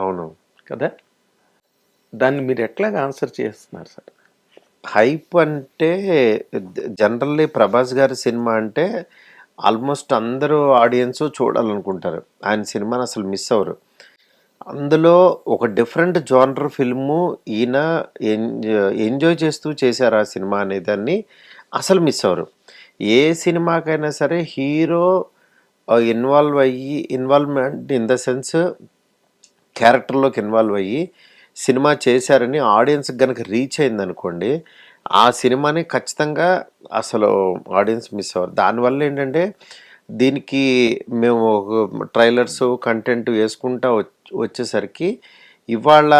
అవును. కదా? దాన్ని మీరు ఎట్లాగా ఆన్సర్ చేస్తున్నారు సార్? హైప్ అంటే జనరల్లీ ప్రభాస్ గారి సినిమా అంటే ఆల్మోస్ట్ అందరూ ఆడియన్స్ చూడాలనుకుంటారు. ఆయన సినిమాని అసలు మిస్ అవ్వరు. అందులో ఒక డిఫరెంట్ జోనర్ ఫిల్ము ఈయన ఎంజాయ్ ఎంజాయ్ చేస్తూ చేశారు ఆ సినిమా అనే దాన్ని అసలు మిస్ అవ్వరు. ఏ సినిమాకైనా సరే హీరో ఇన్వాల్వ్ అయ్యి ఇన్వాల్వ్మెంట్ ఇన్ ద సెన్స్ క్యారెక్టర్లోకి ఇన్వాల్వ్ అయ్యి సినిమా చేశారని ఆడియన్స్కి కనుక రీచ్ అయిందనుకోండి ఆ సినిమాని ఖచ్చితంగా అసలు ఆడియన్స్ మిస్ అవ్వరు. దానివల్ల ఏంటంటే దీనికి మేము ట్రైలర్స్ కంటెంట్ వేసుకుంటా వచ్చేసరికి ఇవాళ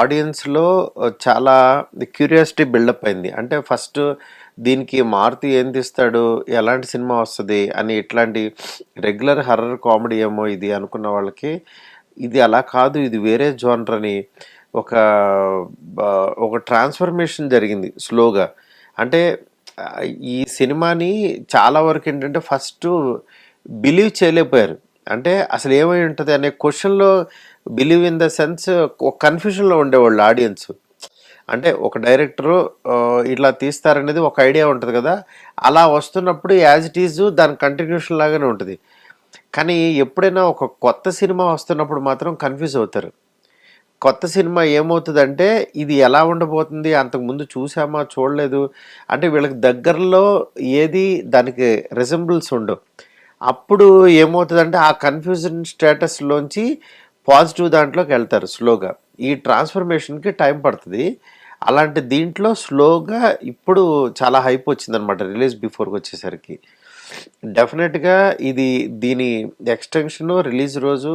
ఆడియన్స్లో చాలా క్యూరియాసిటీ బిల్డప్ అయింది. అంటే ఫస్ట్ దీనికి మారుతి ఏం తీస్తాడు ఎలాంటి సినిమా వస్తుంది అని ఇట్లాంటి రెగ్యులర్ హర్రర్ కామెడీ ఏమో ఇది అనుకున్న వాళ్ళకి ఇది అలా కాదు ఇది వేరే జోనర్ అని ఒక ఒక ట్రాన్స్ఫర్మేషన్ జరిగింది స్లోగా. అంటే ఈ సినిమాని చాలా వరకు ఏంటంటే ఫస్ట్ బిలీవ్ చేయలేకపోయారు. అంటే అసలు ఏమై ఉంటుంది అనే క్వశ్చన్లో బిలీవ్ ఇన్ ద సెన్స్ ఒక కన్ఫ్యూషన్లో ఉండేవాళ్ళు ఆడియన్స్. అంటే ఒక డైరెక్టరు ఇట్లా తీస్తారనేది ఒక ఐడియా ఉంటుంది కదా అలా వస్తున్నప్పుడు యాజ్ ఇట్ ఈజ్ దాని కంటిన్యూషన్ లాగానే ఉంటుంది. కానీ ఎప్పుడైనా ఒక కొత్త సినిమా వస్తున్నప్పుడు మాత్రం కన్ఫ్యూజ్ అవుతారు. కొత్త సినిమా ఏమవుతుందంటే ఇది ఎలా ఉండబోతుంది అంతకుముందు చూసామా చూడలేదు అంటే వీళ్ళకి దగ్గరలో ఏది దానికి రిజంబుల్స్ ఉండవు. అప్పుడు ఏమవుతుందంటే ఆ కన్ఫ్యూజన్ స్టేటస్లోంచి పాజిటివ్ దాంట్లోకి వెళ్తారు స్లోగా ఈ ట్రాన్స్ఫర్మేషన్కి టైం పడుతుంది. అలాంటి దీంట్లో స్లోగా ఇప్పుడు చాలా హైప్ వచ్చిందనమాట రిలీజ్ బిఫోర్కి వచ్చేసరికి. డెఫినెట్గా ఇది దీని ఎక్స్టెన్షన్ రిలీజ్ రోజు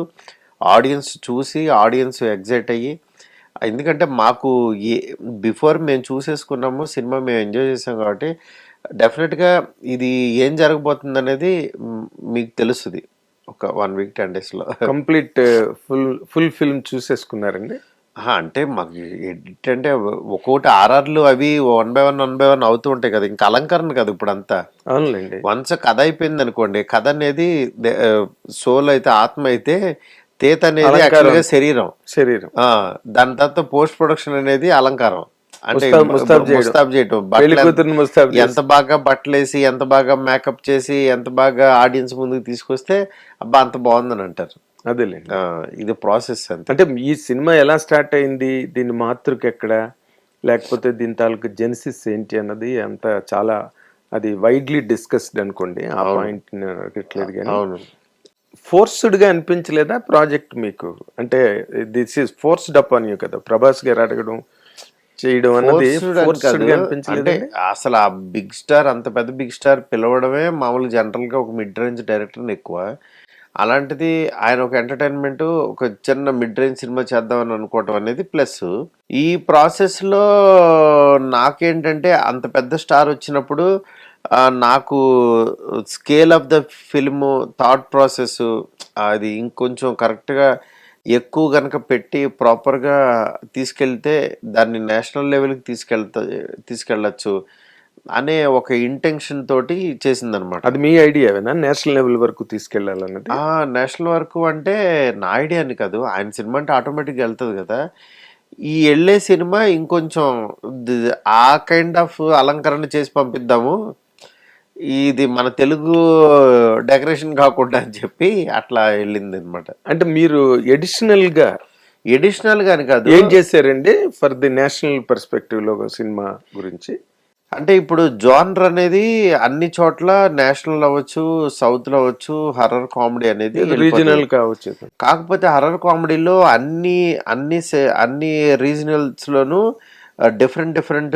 ఆడియన్స్ చూసి ఆడియన్స్ ఎగ్జైట్ అయ్యి ఎందుకంటే మాకు ఏ బిఫోర్ మేము చూసేసుకున్నాము సినిమా మేము ఎంజాయ్ చేసాం కాబట్టి డెఫినెట్గా ఇది ఏం జరగబోతుంది అనేది మీకు తెలుస్తుంది. ఒక వన్ వీక్ టెన్ డేస్లో. కంప్లీట్ ఫుల్ ఫుల్ ఫిల్మ్ చూసేసుకున్నారండి? అంటే మాకు ఎడిట్ అంటే ఒక్కొక్కటి ఆర్ఆర్లు అవి one by one one by one అవుతూ ఉంటాయి కదా. ఇంకా అలంకరణ కదా ఇప్పుడు అంతా అవునులేండి. వన్స్ కథ అయిపోయింది అనుకోండి కథ అనేది సోల్ అయితే ఆత్మ అయితే తేత అనేది. యాక్చువల్గా శరీరం. శరీరం. ఆ, దాని తర్వాత పోస్ట్ ప్రొడక్షన్ అనేది అలంకారం. అంటే ముస్తాబ్- చేయటం. ఎంత బాగా బట్టలు వేసి ఎంత బాగా మేకప్ చేసి ఎంత బాగా ఆడియన్స్ ముందుకు తీసుకొస్తే అబ్బా అంత బాగుందని అంటారు. అదేలేండి. ఆ, ఇది ప్రాసెస్ అంతే. అంటే ఈ సినిమా ఎలా స్టార్ట్ అయింది? దీని మాతృక ఎక్కడ? లేకపోతే దీని తాలూకు జెనిసిస్ ఏంటి అన్నది అంత చాలా అది వైడ్లీ డిస్కస్డ్ అనుకోండి. ఆ పాయింట్ అడగట్లేదు కానీ. అవును. ఫోర్స్డ్గా అనిపించలేదా ప్రాజెక్ట్ మీకు? అంటే దిస్ ఇస్ ఫోర్స్డ్ అప్ అని కదా. ప్రభాస్ గారు అడగడం చేయడం అన్నది Forced అని ఫోర్స్డ్ కాదు. గా అంటే అనిపించలేదు అసలు ఆ బిగ్ స్టార్ అంత పెద్ద బిగ్ స్టార్ పిలవడమే మామూలు జనరల్గా ఒక మిడ్ రేంజ్ డైరెక్టర్ ఎక్కువ. అలాంటిది ఆయన ఒక ఎంటర్టైన్మెంట్ ఒక చిన్న మిడ్ రేంజ్ సినిమా చేద్దామని అనుకోవటం అనేది ప్లస్ ఈ ప్రాసెస్లో నాకేంటంటే అంత పెద్ద స్టార్ వచ్చినప్పుడు నాకు scale of the film thought process అది ఇంకొంచెం కరెక్ట్గా ఎక్కువ కనుక పెట్టి ప్రాపర్గా తీసుకెళ్తే దాన్ని నేషనల్ లెవెల్కి తీసుకెళ్తా తీసుకెళ్ళచ్చు. అనే ఒక ఇంటెన్షన్ తోటి చేసిందనమాట అది మీ ఐడియావేనా నేషనల్ లెవెల్ వరకు తీసుకెళ్ళాలన్నది ఆ నేషనల్ వరకు అంటే నా ఐడియా అని కాదు. ఆయన సినిమా అంటే ఆటోమేటిక్గా వెళ్తుంది కదా. ఈ వెళ్ళే సినిమా ఇంకొంచెం ఆ కైండ్ ఆఫ్ అలంకరణ చేసి పంపిద్దాము. ఇది మన తెలుగు డెకరేషన్ కాకుండా అని చెప్పి అట్లా వెళ్ళింది అనమాట అంటే మీరు ఎడిషనల్గా ఎడిషనల్ గాని కాదు. ఏం చేశారండి? ఫర్ ది నేషనల్ పర్స్పెక్టివ్లో సినిమా గురించి. అంటే ఇప్పుడు జానర్ అనేది అన్ని చోట్ల నేషనల్ అవ్వచ్చు సౌత్లో అవ్వచ్చు హర్రర్ కామెడీ అనేది రీజనల్. కావచ్చు. కాకపోతే హర్రర్ కామెడీలో అన్ని అన్ని సే- అన్ని రీజనల్స్ లోను డిఫరెంట్ డిఫరెంట్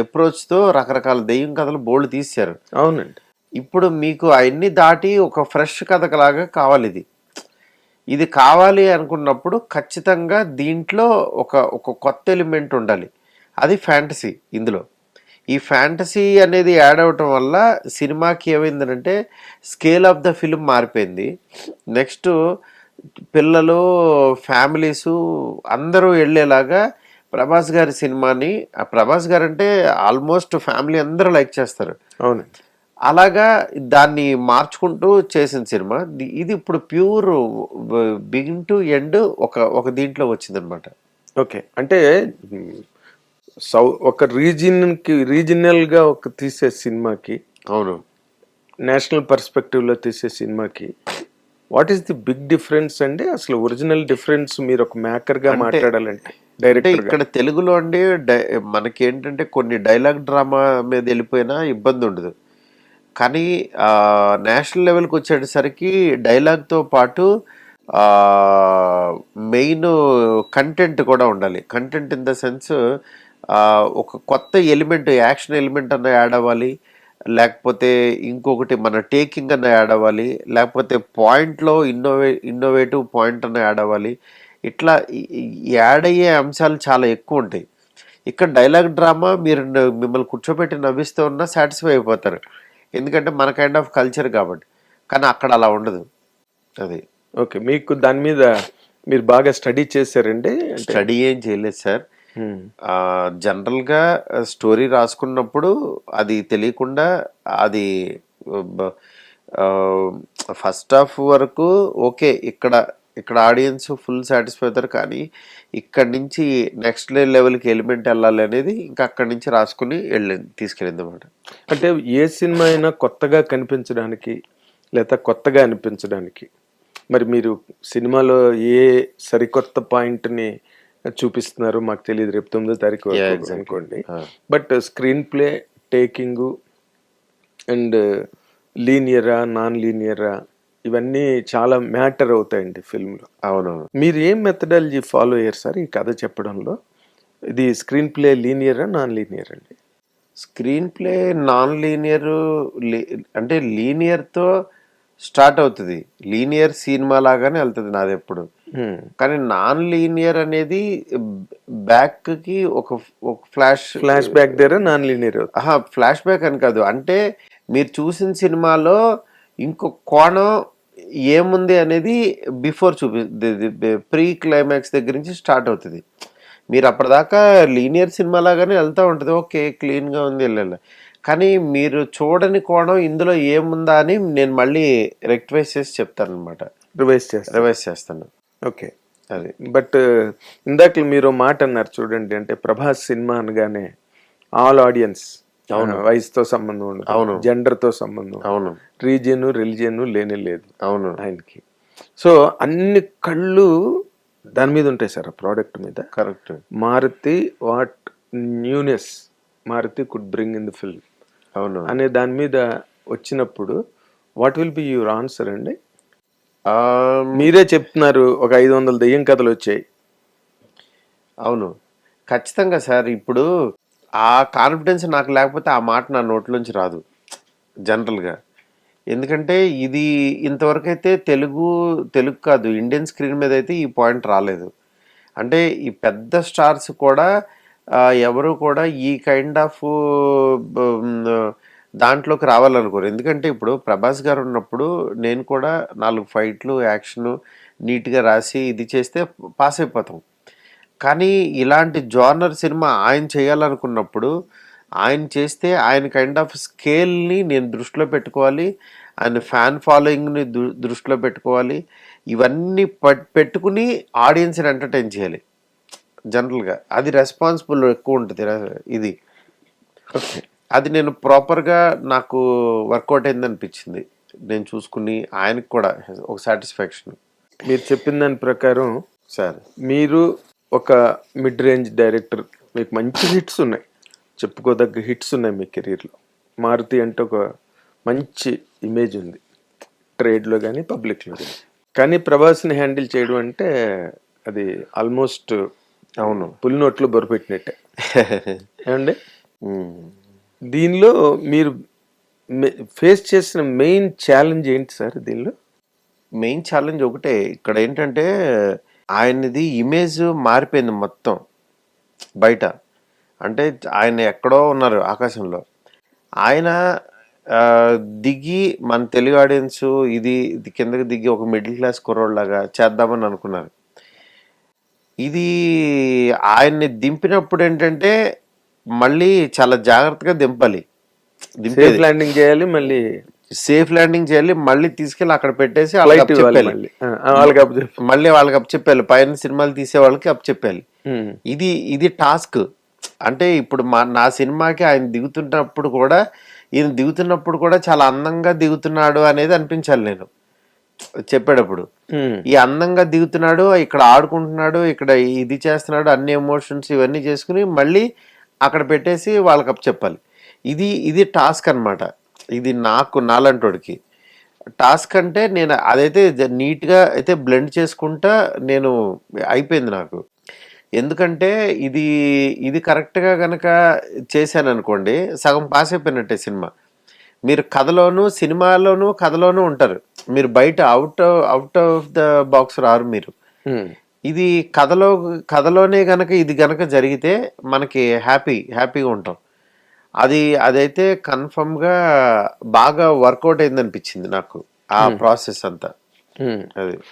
అప్రోచ్తో రకరకాల దెయ్యం కథలు బోల్డ్ తీశారు. అవునండి. ఇప్పుడు మీకు అవన్నీ దాటి ఒక ఫ్రెష్ కథలాగా కావాలి ఇది. ఇది కావాలి అనుకున్నప్పుడు ఖచ్చితంగా దీంట్లో ఒక ఒక కొత్త ఎలిమెంట్ ఉండాలి. అది ఫ్యాంటసీ ఇందులో. ఈ ఫ్యాంటసీ అనేది యాడ్ అవటం వల్ల సినిమాకి ఏమైందంటే స్కేల్ ఆఫ్ ద ఫిల్మ్ మారిపోయింది. నెక్స్ట్ పిల్లలు ఫ్యామిలీసు అందరూ వెళ్ళేలాగా ప్రభాస్ గారి సినిమాని ఆ ప్రభాస్ గారు అంటే ఆల్మోస్ట్ ఫ్యామిలీ అందరూ లైక్ చేస్తారు. అవునండి అలాగా దాన్ని మార్చుకుంటూ చేసిన సినిమా. ఇది ఇప్పుడు ప్యూర్ బిగిన్ టు ఎండ్ ఒక ఒక దీంట్లో వచ్చిందనమాట. ఓకే. అంటే సౌ ఒక రీజియన్కి రీజినల్గా ఒక తీసే సినిమాకి అవును. నేషనల్ పర్స్పెక్టివ్లో తీసే సినిమాకి what is the big difference అండి? అసలు ఒరిజినల్ డిఫరెన్స్ మీరు ఒక మేకర్గా మాట్లాడాలంటే అంటే డైరెక్టర్ ఇక్కడ తెలుగులో అండి డై- మనకి ఏంటంటే కొన్ని డైలాగ్ డ్రామా మీద వెళ్ళిపోయినా ఇబ్బంది ఉండదు. కానీ నేషనల్ లెవెల్కి వచ్చేసరికి డైలాగ్తో పాటు మెయిన్ కంటెంట్ కూడా ఉండాలి. కంటెంట్ ఇన్ ద సెన్స్ ఒక కొత్త ఎలిమెంట్ యాక్షన్ ఎలిమెంట్ అన్న యాడ్ అవ్వాలి. లేకపోతే ఇంకొకటి మన టేకింగ్ అన్న యాడ్ అవ్వాలి. లేకపోతే పాయింట్లో ఇన్నోవే ఇన్నోవేటివ్ పాయింట్ అన్న యాడ్ అవ్వాలి. ఇట్లా యాడ్ అయ్యే అంశాలు చాలా ఎక్కువ ఉంటాయి. ఇక్కడ డైలాగ్ డ్రామా మీరు మిమ్మల్ని కూర్చోబెట్టి నవ్విస్తూ ఉన్నా సాటిస్ఫై అయిపోతారు. ఎందుకంటే మన కైండ్ ఆఫ్ కల్చర్ కాబట్టి. కానీ అక్కడ అలా ఉండదు. అది. ఓకే. మీకు దాని మీద మీరు బాగా స్టడీ చేశారండి? స్టడీ ఏం చేయలేదు సార్. జనరల్గా స్టోరీ రాసుకున్నప్పుడు అది తెలియకుండా అది ఫస్ట్ హాఫ్ వరకు ఓకే ఇక్కడ ఇక్కడ ఆడియన్స్ ఫుల్ సాటిస్ఫై అవుతారు కానీ ఇక్కడ నుంచి నెక్స్ట్ లెవెల్కి ఎలిమెంట్ వెళ్ళాలి అనేది ఇంకా అక్కడి నుంచి రాసుకుని వెళ్ళింది తీసుకెళ్ళింది అనమాట అంటే ఏ సినిమా అయినా కొత్తగా కనిపించడానికి లేదా కొత్తగా అనిపించడానికి మరి మీరు సినిమాలో ఏ సరికొత్త పాయింట్ని చూపిస్తున్నారు మాకు తెలియదు రేపు తొమ్మిదో తారీఖు. అనుకోండి. But screenplay taking and లీనియరా నాన్ లీనియరా ఇవన్నీ చాలా మ్యాటర్ అవుతాయండి ఫిల్మ్లో అవునవును మీరు ఏం మెథడాలజీ ఫాలో అయ్యారు సార్ ఈ కథ చెప్పడంలో ఇది స్క్రీన్ ప్లే లీనియరా నాన్ లీనియర్ అండి స్క్రీన్ ప్లే నాన్ లీనియర్ అంటే లీనియర్తో స్టార్ట్ అవుతుంది లీనియర్ సినిమా లాగానే వెళ్తుంది నాది ఎప్పుడు. కానీ నాన్ లీనియర్ అనేది బ్యాక్కి ఒక ఫ్లాష్ ఫ్లాష్ బ్యాక్ దగ్గర నాన్ లీనియర్ ఆహా ఫ్లాష్ బ్యాక్ అని కాదు. అంటే మీరు చూసిన సినిమాలో ఇంకో కోణం ఏముంది అనేది బిఫోర్ చూపి ప్రీ క్లైమాక్స్ దగ్గర నుంచి స్టార్ట్ అవుతుంది. మీరు అప్పటిదాకా లీనియర్ సినిమా లాగానే వెళ్తూ ఉంటుంది. ఓకే క్లీన్గా ఉంది వెళ్ళాలి కానీ మీరు చూడని కోణం ఇందులో ఏముందా అని నేను మళ్ళీ రెక్టివైజ్ చేసి చెప్తాను అనమాట రివైజ్ చేస్తారు రివైజ్ చేస్తాను. ఓకే. అది. బట్ ఇందాక మీరు మాట అన్నారు చూడండి అంటే ప్రభాస్ సినిమా అనగానే ఆల్ ఆడియన్స్ అవును. వయసుతో సంబంధం ఉండదు. అవును. జెండర్తో సంబంధం అవును. రీజియన్ రిలీజియన్ లేనే లేదు అవును. ఆయనకి. సో అన్ని కళ్ళు దాని మీద ఉంటాయి సార్ ఆ ప్రోడక్ట్ మీద. Correct. Maruthi what newness Maruthi could bring in the film అవును. అనే దాని మీద వచ్చినప్పుడు what will be your answer అండి? మీరే చెప్తున్నారు ఒక ఐదు వందల దెయ్యం కథలు వచ్చాయి. అవును. ఖచ్చితంగా సార్ ఇప్పుడు ఆ కాన్ఫిడెన్స్ నాకు లేకపోతే ఆ మాట నా నోట్లోంచి రాదు జనరల్గా. ఎందుకంటే ఇది ఇంతవరకు అయితే తెలుగు తెలుగు కాదు ఇండియన్ స్క్రీన్ మీద అయితే ఈ పాయింట్ రాలేదు. అంటే ఈ పెద్ద స్టార్స్ కూడా ఎవరు కూడా ఈ కైండ్ ఆఫ్ దాంట్లోకి రావాలనుకోరు. ఎందుకంటే ఇప్పుడు ప్రభాస్ గారు ఉన్నప్పుడు నేను కూడా నాలుగు ఫైట్లు యాక్షన్ నీట్గా రాసి ఇది చేస్తే పాస్ అయిపోతాం. కానీ ఇలాంటి జానర్ సినిమా ఆయన చేయాలనుకున్నప్పుడు ఆయన చేస్తే ఆయన కైండ్ ఆఫ్ స్కేల్ని నేను దృష్టిలో పెట్టుకోవాలి ఆయన ఫ్యాన్ ఫాలోయింగ్ని దృష్టిలో పెట్టుకోవాలి. ఇవన్నీ పెట్టుకుని ఆడియన్స్ని ఎంటర్టైన్ చేయాలి. జనరల్గా. అది రెస్పాన్సిబుల్ ఎక్కువ ఉంటుంది ఇది. ఓకే. అది నేను ప్రాపర్గా నాకు వర్కౌట్ అయింది అనిపించింది నేను చూసుకుని ఆయనకు కూడా ఒక సాటిస్ఫాక్షన్. మీరు చెప్పిన దాని ప్రకారం సార్. మీరు ఒక మిడ్ రేంజ్ డైరెక్టర్ మీకు మంచి హిట్స్ ఉన్నాయి. చెప్పుకోదగ్గ హిట్స్ ఉన్నాయి మీ కెరీర్లో. మారుతి అంటే ఒక మంచి ఇమేజ్ ఉంది. ట్రేడ్లో కానీ పబ్లిక్లో కానీ కానీ ప్రభాస్ని హ్యాండిల్ చేయడం అంటే అది ఆల్మోస్ట్ అవును. పులి నోట్లు బొరపెట్టినట్టే ఏమండి. దీనిలో మీరు ఫేస్ చేసిన మెయిన్ ఛాలెంజ్ ఏంటి సార్ దీనిలో? మెయిన్ ఛాలెంజ్ ఒకటే. ఇక్కడ ఏంటంటే ఆయనది ఇమేజ్ మారిపోయింది మొత్తం. బయట. అంటే ఆయన ఎక్కడో ఉన్నారు ఆకాశంలో. ఆయన దిగి మన తెలుగు ఆడియన్స్ ఇది కిందకి దిగి ఒక మిడిల్ క్లాస్ కుర్రోళ్ళలాగా చేద్దామని అనుకున్నారు. ఇది ఆయన్ని దింపినప్పుడు ఏంటంటే మళ్ళీ చాలా జాగ్రత్తగా దింపాలి. దింపేది. ల్యాండింగ్ చేయాలి మళ్ళీ సేఫ్ ల్యాండింగ్ చేయాలి మళ్ళీ తీసుకెళ్ళి అక్కడ పెట్టేసి వాళ్ళకి చెప్పాలి మళ్ళీ. వాళ్ళకి అప్ చెప్పాలి పైన సినిమాలు తీసే వాళ్ళకి అప్ చెప్పాలి ఇది ఇది టాస్క్. అంటే ఇప్పుడు మా నా సినిమాకి ఆయన దిగుతున్నప్పుడు కూడా ఈయన దిగుతున్నప్పుడు కూడా చాలా అందంగా దిగుతున్నాడు అనేది అనిపించాలి నేను. చెప్పేటప్పుడు. ఈ అందంగా దిగుతున్నాడు ఇక్కడ ఆడుకుంటున్నాడు ఇక్కడ ఇది చేస్తున్నాడు అన్ని ఎమోషన్స్ ఇవన్నీ చేసుకుని మళ్ళీ అక్కడ పెట్టేసి వాళ్ళకి చెప్పాలి. ఇది ఇది టాస్క్ అన్నమాట. ఇది నాకు నాలంటోడికి. టాస్క్ అంటే నేను అదైతే జ- నీట్గా అయితే బ్లెండ్ చేసుకుంటా నేను అయిపోయింది నాకు. ఎందుకంటే ఇది ఇది కరెక్ట్గా కనుక చేశాను అనుకోండి సగం పాస్ అయిపోయినట్టే సినిమా. మీరు కథలోను సినిమాలోను కథలోనూ ఉంటారు. మీరు బయట out out of the box రారు మీరు. ఇది కథలో కథలోనే గనక ఇది గనక జరిగితే మనకి హ్యాపీ హ్యాపీగా ఉంటాం. అది అదైతే కన్ఫర్మ్గా బాగా వర్కౌట్ అయింది అనిపించింది నాకు ఆ ప్రాసెస్ అంతా. అది.